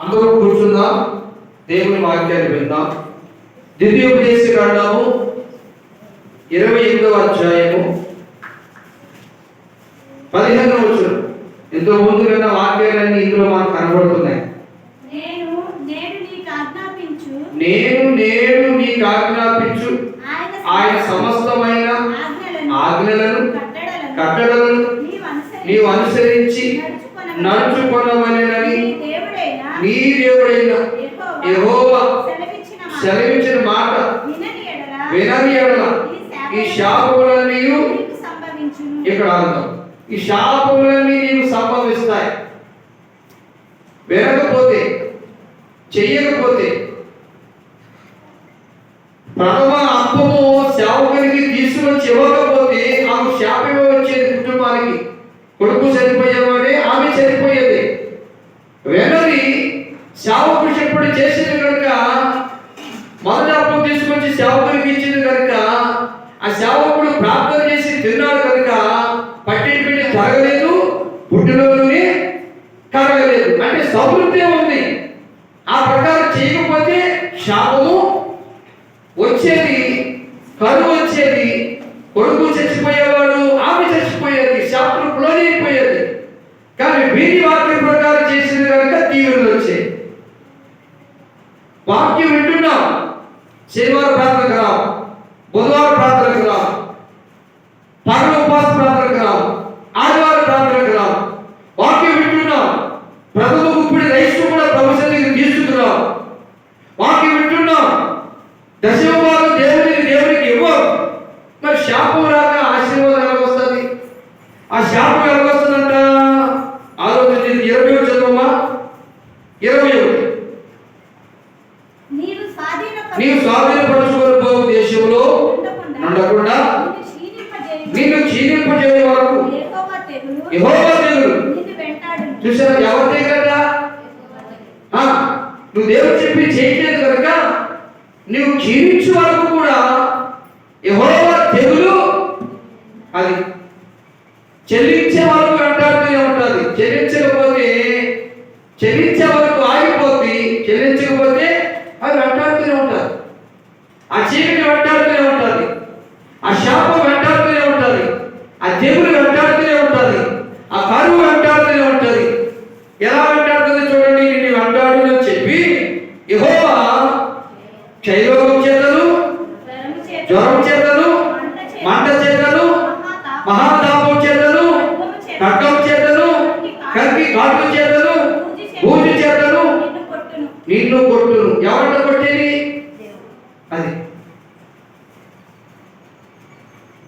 అందరూ కూర్చుందాం. దేవుని వాక్యాన్ని విందాం. ద్వితీయోపదేశ కాండము ఇరవై ఎనిమిదవ అధ్యాయము పదిహేను వచ్చిన ఎంతో ముందు విన్న వాక్యాలన్నీ ఇందులో మనకు కనబడుతున్నాయి. నేను నేను నీకు ఆజ్ఞాపించు. ఆయన సమస్తమైన ఆజ్ఞలను కట్టడలను నీవు అనుసరించి. నడుచుకొనవలెనని నీ దేవుడైన యెహోవా సెలవించిన మాట. వినని ఎడల ఈ శాపములన్నీ. ఇక్కడ అర్థం. ఈ శాపములన్నీ నీకు సంభవిస్తాయి. వినకపోతే చెయ్యకపోతే ప్రథమ అప్పము సేవకునికి తీసుకొచ్చి ఇవ్వకపోతే ఆమె శాపమే వచ్చేది కుటుంబానికి. కొడుకు చనిపోయేవాడే ఆమె చనిపోయేది వెనది సేవకుడు చెప్పుడు చేసింది కనుక మొదటి అప్పు తీసుకొచ్చి సేవకునికి ఇచ్చింది కనుక ఆ సేవకుడు ప్రార్థన చేసి తిన్నాడు కనుక పట్టిన పిండి తరగలేదు పుట్టినలోనే కరగలేదు అంటే సమృద్ధి ఉంది ఆ ప్రకారం చేయకపోతే శాపము వచ్చేది కరువు వచ్చేది కొడుకు చచ్చిపోయేవాడు ఆమె చచ్చిపోయేది శాపం లోనైపోయేది కానీ వీరి వాక్యం ప్రకారం చేసింది కనుక దీవెనలు వచ్చాయి వాక్యం వింటున్నాం. శనివారం ప్రార్థనకు రాం. బుధవారం ప్రార్థనకు రాం. పగల ఉపవాస ప్రార్థనకు రాం. ఆదివారం ప్రార్థనకు రాం. వాక్యం వింటున్నాం. ప్రథమ గుప్పిడి రైస్ కూడా ప్రభుత్వానికి తీసుకున్నాం వాక్యం వింటున్నాం. దశమవారం దేవునికి దేవునికి ఇవ్వం. మరి శాపం రాక ఆశీర్వాదం ఎలా వస్తుంది? ఆ శాపం ఎలా వస్తుందంటే ఆలోచించి ఇరవై ఒకటి చదవమ్మా ఇరవై ఒకటి నీవు స్వాధీనపరచు- నీవు స్వాధీనపరచుకొని పోవు దేశంలో ఉండకుండా నిన్ను క్షీణింపజేయ వరకు యెహోవా తెగులు యెహోవా తెగులు నిన్ను వెంటాడును. చూసారా ఎవరి కదా నువ్వు దేవుడు చెప్పి చేయట్లేదు కనుక నువ్వు క్షీణించే వరకు కూడా యెహోవా తెగులు అది చెల్లించే వరకు వెంటాడుతూనే ఉంటుంది. చెల్లించకపోతే చెల్లించే వరకు ఆగిపోద్ది. చెల్లించకపోతే అది వెంటాడుతూనే ఉంటుంది ఆ చీకటి వెంటాడుతూనే ఉంటుంది ఆ శాపం వెంటాడుతూనే ఉంటుంది ఆ తెగులు వెంటాడుతూనే ఉంటుంది ఆ కరువు వెంటాడుతూనే ఉంటుంది ఎలా వెంటాడుతుంది చూడండి నిన్ను వెంటాడు అని చెప్పి యెహోవా క్షయరోగం చేతను జ్వరము చేత- జ్వరం చేతను మంట చేత- మంట చేతను మహాతాపం మహాతాపం చేతను ఖడ్గం చేతను కంకి ఘాటు చేతను పూజ చేతను నిన్ను కొట్టును. నిన్ను కొట్టును ఎవరిని కొట్టేది అది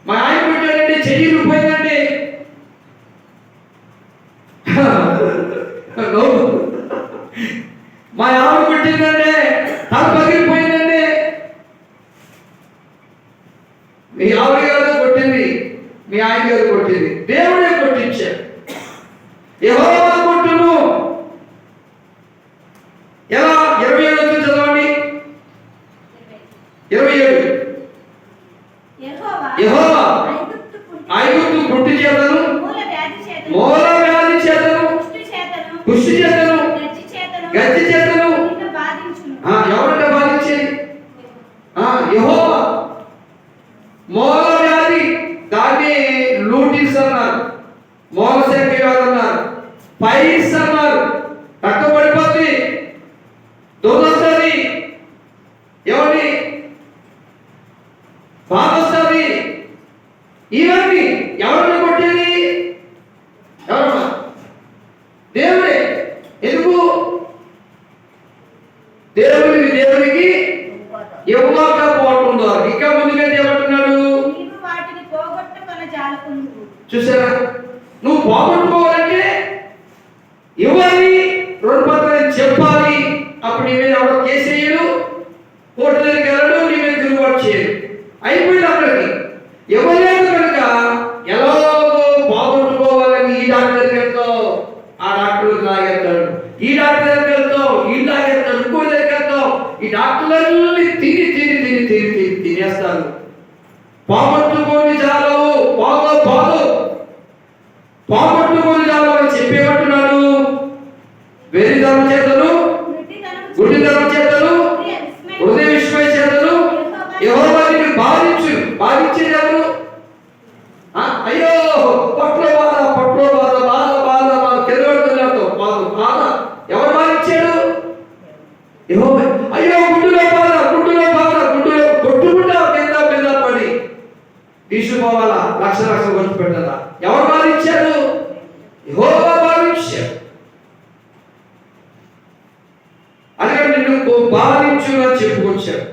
మా ఆయన కొట్టాడండి చెయ్యి పోయిందండి నవ్వు. మా ఆవిడ కొట్టిందండి తల పగిలిపోయిందండి మీ ఆవిడ గారు కొట్టింది మీ ఆయన గారు కొట్టింది. దేవుడే కొట్టించాడు. యెహోవా కొట్టును. ఎలా? ఇరవై ఏడు వచ్చి చదవండి. ఇరవై ఏడు. యెహోవా ఐగుప్తు పుట్టి- చేతను. మూల వ్యాధి చేతను, వ్యాధి చేతను. కుష్టు చేతను, ఎవరిట బాధించేది? యెహోవా. మూల లూటిస్ అన్నారు. మూల శంఖ అన్నారు. పైస్ అన్నారు. రక్తం పడిపోద్ది దురదొస్తుంది ఎవరి బాధ వస్తుంది ఇవన్నీ ఎవరిని కొట్టేది ఎవరమ్మా దేవుడే ఎందుకు దేవుడికి దేవుడికి ఇవ్వక పోవటం ద్వారా ఇంకా ముందుగా ఏమంటున్నాడు నీవు వాటిని పోగొట్టుకొన జాలకుందువు. చూసారా? నువ్వు పోగొట్టుకోవాలంటే ఇవ్వాలి రెండు చెప్పాలి? అప్పుడు నీ మీద ఎవడో కేసేయడు కోర్టు దగ్గరికి వెళ్ళడు నీ మీద తిరుగుబాటు చేయడు. అయిపోయింది అక్కడికి ఇవ్వలేదు కనుక ఎలాగో పోగొట్టుకోవాలని ఈ డాక్టర్ దగ్గరికి వెళ్తావు ఆ డాక్టర్ లాగేస్తాడు ఈ డాక్టర్ దగ్గరికి వెళ్తావు ఈ లాగేస్తాడు ఇంకో దగ్గరికి వెళ్తావు ఈ డాక్టర్లన్నీ తిని తిని తిని తిని తిని తినేస్తారు. పోగొట్టుకొని పోగొట్టుకొని చాలు అని చెప్పేమంటున్నాడు. వెరితనం చేతను గుడ్డితనం చేతలు హృదయ విశ్వయ చేతలు యెహోవా నిన్ను బాధించు బాధించేది ఎవరు అయ్యో పట్ల బాధ పట్ల బాధ బాధ బాధ బాధ కెరవడుతున్నట్టు బాధ బాధ. ఎవరు బాధించాడు? యెహోవా. అయ్యో గుడ్డులో బాధ గుడ్డులో బాధ గుడ్డులో కొట్టుకుంటా కింద కింద పడి. తీసుకుపోవాలా లక్ష లక్ష ఖర్చు పెట్టాలా? ఎవరు బాధించారు యెహోవా బాధించాడు అందుకని నిన్ను బాధించు అని చెప్పుకొచ్చాడు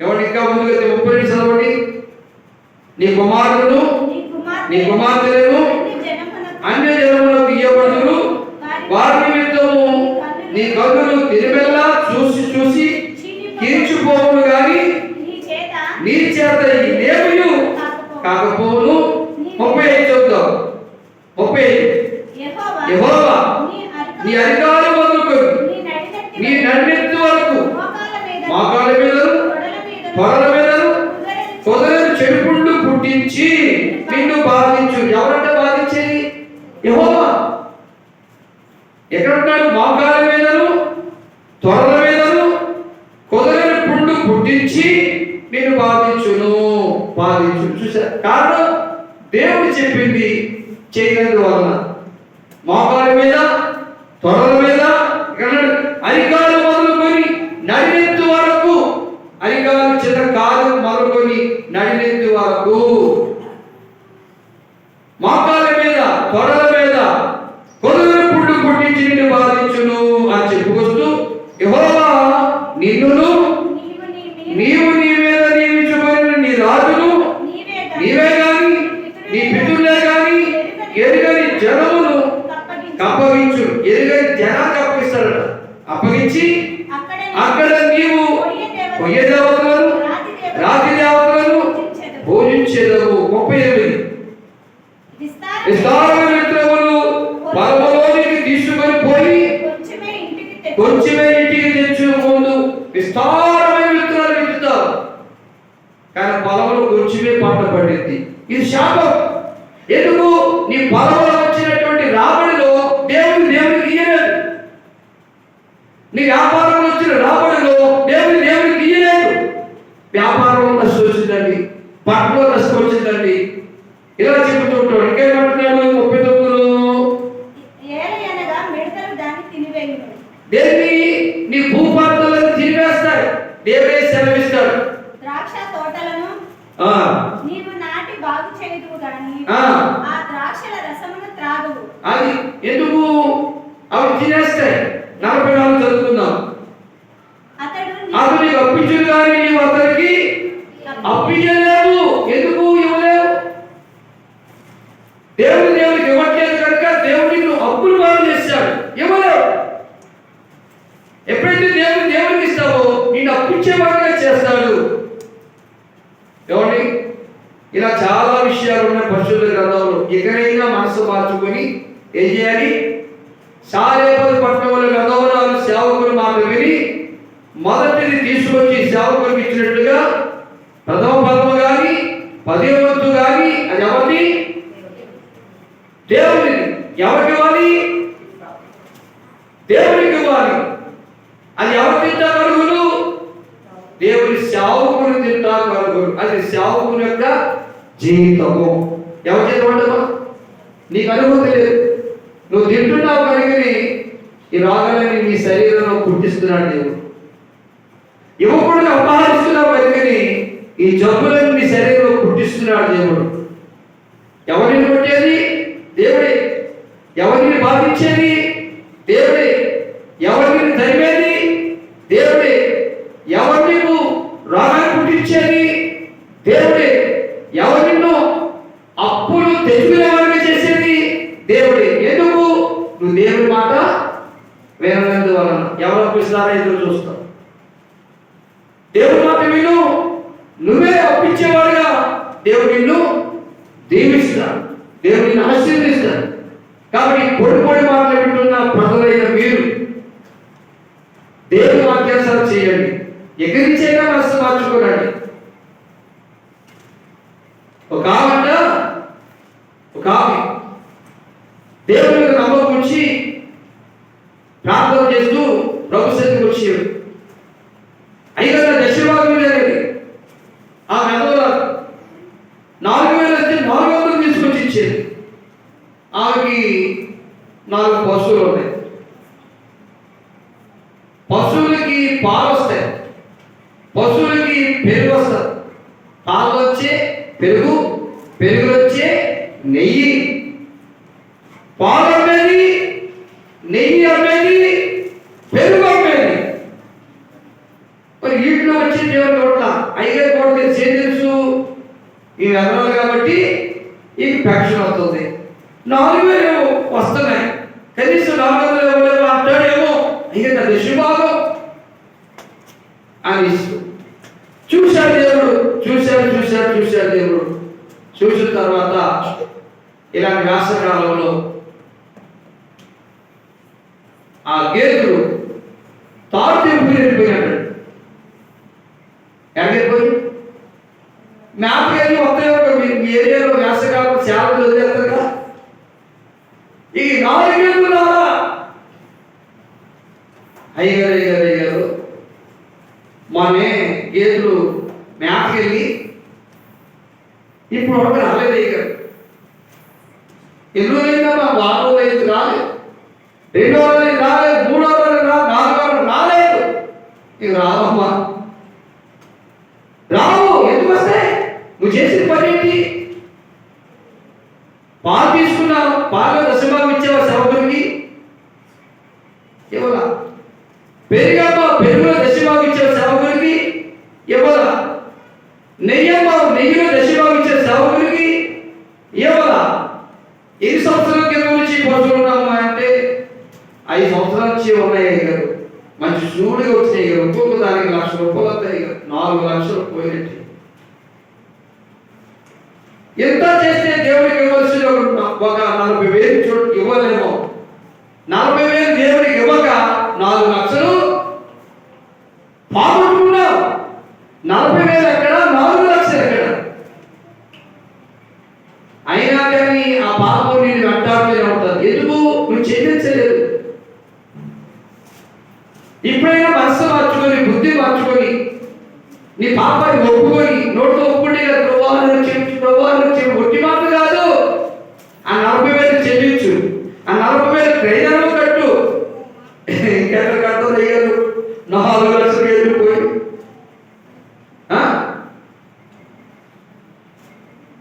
ఎవరు ఇంకా ముందుగా ముప్పై రెండు చదవండి నీ కుమారుడు నీ కుమార్తెలను త్వరల మీదను కొదలని పుండు పుట్టించి నేను బాధించును. బాధించు చూసా కారణం? దేవుడు చెప్పింది చేయనందు వలన మోకాల మీద త్వరల మీద కొంచెమే ఇంటికి తెచ్చు ముందు విస్తారమైన విత్తనాలు విత్తుతారు కానీ పొలంలో కొంచెమే పంట పడింది ఇది శాపం. ఎందుకు నీ పొలంలో వచ్చినటువంటి రాబడిలో దేవుడు దేవుడికి ఇయ్యలేదు నీ వ్యాపారంలో వచ్చిన రాబడిలో దేవుడు దేవుడికి ఇయ్యలేదు వ్యాపారంలో నష్టం వచ్చిందండి పట్టణంలో నష్టం వచ్చిందండి ఇలా చెబుతుంటాడు ఇంకేమంటున్నాడు ముప్పై తొమ్మిదిలో దేన్ని నీ భూపాత్రలను తిరిగేస్తాడు దేవుడే సెలవిస్తాడు ద్రాక్ష తోటలను ఆ, నీవు నాటి బాగు చేయదువు గాని ఆ. ఆ ద్రాక్షల రసమును త్రాగవు అది ఎందుకు అవి తినేస్తాయి నలభై నాలుగు చదువుకుందాం అతడు నీ- అతను నీకు అప్పించు కానీ నీవు అతనికి అప్పించలేవు ఎందుకు ఇవ్వలేవు దేవుడు దేవుడికి ఇవ్వట్లేదు కనుక హక్కులు నిన్ను అప్పులు బాగు చేశాడు ఇవ్వలేవు ఎప్పుడైతే దేవుడు దేవుడికి ఇస్తావో నిన్ను అప్పించేవాడిగా చేస్తాడు. ఏమండి? ఇలా చాలా విషయాలు ఉన్నాయి పరిశుద్ధ గ్రంథంలో ఎక్కడైనా మనసు మార్చుకొని ఏం చేయాలి? సారేపది పట్టణంలో గతవరాలు సేవకులు మాట విని మొదటిది తీసుకొచ్చి సేవకులకు ఇచ్చినట్లుగా ప్రథమ పదము కానీ పదే వంతు కానీ అది ఎవరిది? దేవుడిది. ఎవరికి ఇవ్వాలి? దేవునికి ఇవ్వాలి. అది ఎవరు తింటారు అరుగులు దేవుని సేవకుని తింటా అరుగులు అది సేవకుని యొక్క జీవితము. ఎవరు చేత నీకు అనుభూతి లేదు. నువ్వు తింటున్నావు కనుకని ఈ రోగాలని నీ శరీరంలో పుట్టిస్తున్నాడు దేవుడు. యువకుడిని అపహరిస్తున్నావు కనుకని ఈ జబ్బులను నీ శరీరంలో పుట్టిస్తున్నాడు దేవుడు. ఎవరిని పుట్టేది దేవుడే. ఎవరిని బాధించేది దేవుడే? ఎవరిని తరిమేది దేవుడే? ఎవరు నువ్వు రోగాన్ని పుట్టించేది దేవుడే? ఎవరు నిన్ను అప్పులు తెచ్చుకునేవాడిగా చేసేది దేవుడే? ఎందుకు? నువ్వు దేవుడి మాట వినందు వలన ఎవరు అప్పిస్తారా ఎదురు చూస్తావు. దేవుడి మాట విను. నువ్వే అప్పించేవాడుగా దేవుడు నిన్ను దీవిస్తాడు. దేవుడిని నిన్ను ఆశీర్వదిస్తాడు. కాబట్టి పొడి పొడి మాటలు వింటున్న ప్రజలైన మీరు దేవుని వాక్యానుసారం చేయండి. ఎగిరించేగా మనసు మార్చుకోనండి. ఒక కావంట ఒక ఆమె. దేవుని మీద నమ్మకం ఉంచి ప్రార్థన చేస్తూ ప్రభు సన్నిధికి వచ్చేవి అయినా దశభాగం అనేది ఆ మెదవ నాలుగు వేలు వస్తే నాలుగు వందలు తీసుకొచ్చి ఇచ్చేది ఆమెకి నాలుగు పశువులు ఉన్నాయి పశువులకి పాలు వస్తాయి. పశువులకి పెరుగు వస్తుంది. పాలు వచ్చే పెరుగు పెరుగు వచ్చే నెయ్యి. పాలు అమ్మేది నెయ్యి అమ్మేది పెరుగు అమ్మేది. మరి వీటిలో వచ్చే దేవుని నోట్ల ఐగారు కూడా ఏం తెలుసు? ఇవి అన్నారు కాబట్టి ఈ పెన్షన్ అవుతుంది నాలుగు వేలు వస్తున్నాయి కనీసం నాలుగు వందలు ఇవ్వలేము అంటాడేమో ఇక నా దశభాగం అని చూశాడు దేవుడు చూశాడు చూశాడు చూశాడు దేవుడు చూసిన తర్వాత ఇలాంటి వ్యాసకాలంలో ఆ గేదెలు తాడు తెంపుకుని వెళ్ళిపోయాడు ఎక్కడికి మ్యాప్ వెళ్ళి వస్తాయి ఒక మీ మీ ఏరియాలో వ్యాసకాలం సేవలు వదిలేస్తారు కదా ఈ నాలుగు వేలు అయ్యారు అయ్యగారు అయ్యారు మానే గేదెలు మ్యాప్కి వెళ్ళి ఇప్పుడు ఒకటి రాలేదు అయ్యగారు. ఎన్నో రోజులైందా మా వారం రైతు రాలేదు? రెండో రోజు రాలేదు మూడో రోజు రా నాలుగో రోజు రాలేదు. ఇక రావమ్మా పాలు తీసుకున్నారు. పాలు దశభాగం ఇచ్చేవా సేవకుడికి ఇవ్వలా. పెరిగామా? పెరుగులో దశభాగం ఇచ్చావు సేవకుడికి ఇవ్వలా. నెయ్యమ్మ? నెయ్యిలో దశభాగం ఇచ్చే సేవకుడికి ఇవ్వలా. ఎన్ని సంవత్సరాల కింద నుంచి పడుతున్నామా అంటే ఐదు సంవత్సరాల నుంచి ఉన్నాయి గారు మంచి సూడిగా వచ్చినాయి ఒక్కొక్క దానికి లక్ష రూపాయలు వస్తాయి నాలుగు లక్షలు పోయినట్టు. ఎంత చేస్తే దేవుడికి ఇవ్వాల్సిన ఒక నలభై వేలు చోటు ఇవ్వలేమో. నలభై వేలు దేవుడికి ఇవ్వక నాలుగు లక్షలు పాపట్టుకున్నావు నలభై వేలు ఎక్కడ? నాలుగు లక్షలు ఎక్కడ? అయినా కానీ ఆ పాపం నేను వెంటాడుతూనే ఉంటుంది ఎందుకు? నువ్వు చెల్లించలేదు ఇప్పుడైనా మనసు మార్చుకొని బుద్ధి మార్చుకొని నీ పాపాన్ని ఒప్పుకొని నోటితో ఒప్పుకుంటే కదా ఒట్టి మాట కాదు. ఆ నలభై వేలు చెల్లించు. ఆ నలభై వేలు కట్టు. ఇంకెక్కడ కట్టదు నాలుగు లక్షలు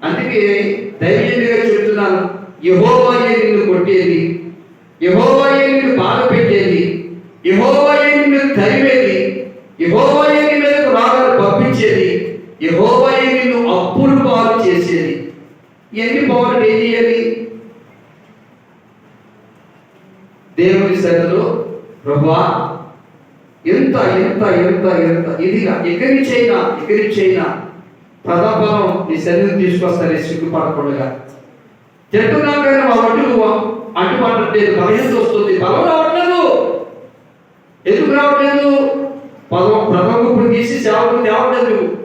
అందుకే ధైర్యంగా చెప్తున్నాను యహోవాయే నిన్ను కొట్టేది. యహోవాయే నిన్ను బాధ పెట్టేది. యహోవాయే నిన్ను తరిమేది యహోవాయే నీ మీదకు రాగాలు పంపించేది యహోవాయే నిన్ను అప్పులు పాలు చేసేది ఎన్ని పౌరులు ఏం చేయాలి దేవుని సన్నిధిలో ప్రభువా ఎంత ఎంత ఎంత ఎంత ఇదిగా ఎక్కడి చైనా ఎక్కడి చైనా ప్రతాపం నీ శరీరం తీసుకొస్తానే సిగ్గుపడకుండా. తింటున్నాం కానీ మా అడ్డు అడ్డుపడట్లేదు బలహీనత వస్తుంది. బలం రావట్లేదు. ఎందుకు రావట్లేదు? పదవ ప్రథమ ఇప్పుడు తీసి సేవకుడు తేవట్లేదు.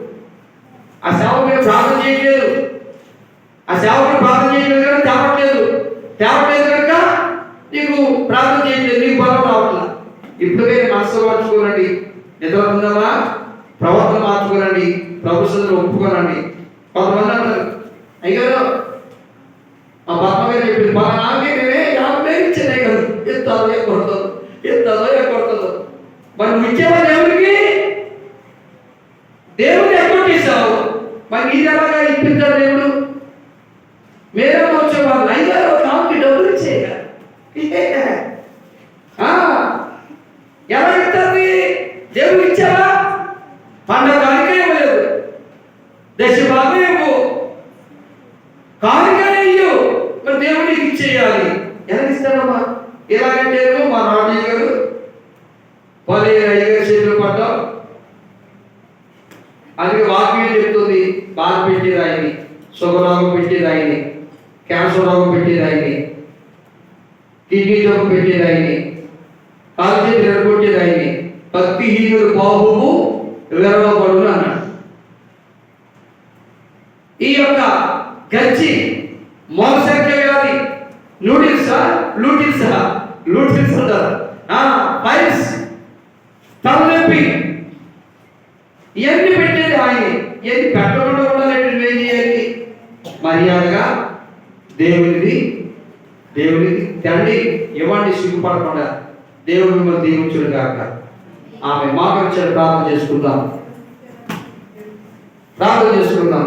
ఆ సేవకుడు ప్రార్థన చేయట్లేదు. ఆ సేవకుడు ప్రార్థన చేయట్లేదు కనుక తేవట్లేదు. తేవట్లేదు కనుక నీకు ప్రార్థన చేయట్లేదు. నీకు బలం రావట్లేదు ఇప్పుడు మనసు మార్చుకోనండి. నిద్రపోతుందామా ప్రవర్తన మార్చుకోనండి ప్రభుత్వంలో ఒప్పుకోనండి. కొంతమంది అంటారు అయ్యో ఆ భర్త గారు చెప్పింది బాగా నాకే నేనే యాభై వేలు ఇచ్చాను కదా ఎత్తాదో ఏ కొడతాదో ఎత్తాదో ఏ కొడతాదో మరి నువ్వు ఇచ్చేవాళ్ళు ఎవరికి దేవుడు ఎక్కడ చేశావు మరి నీది ఎలాగా ఇప్పించాడు దేవుడు మేరే వచ్చేవాళ్ళు అయ్యారు నాకు డబ్బులు ఇచ్చేయ ఎలా ఇస్తుంది దేవుడు ఇచ్చావా పండగ కానికే ఇవ్వలేదు దశ బాగా ఇవ్వు కానుకనే ఇయ్యు మరి చేయాలి? ఎలా ఇస్తాడమ్మా ఎలాగంటే మా రాజు గారు పది అయ్యగారి చేతులు పడ్డాం అందుకే వాక్యం చెప్తుంది. బాధ పెట్టేది ఆయన్ని శుభరోగం పెట్టేది ఆయన్ని క్యాన్సర్ రోగం పెట్టేది ఆయన్ని కిడ్నీ జబ్బు పెట్టేది ఆయన్ని కాలు చేతులు ఎరగొట్టేది ఆయన్ని భక్తిహీనుడు బాహువు విరవబడును అన్నాడు. ఈ యొక్క గచ్చి మోసంఖ్య నూడిల్సా లూటిల్సా లూటిల్స్ అంటారు ఆ, పైల్స్ ఇవన్నీ పెట్టేది ఆయన ఇవన్నీ పెట్టకుండా ఉండాలంటే ఏం చేయాలి? మర్యాదగా దేవునిది దేవునిది తండ్రి ఇవ్వండి సిగ్గుపడకుండా దేవుడు మిమ్మల్ని దీవించుడు కాక ఆమె మాకు ప్రార్థన చేసుకుందాం. ప్రార్థన చేసుకుందాం.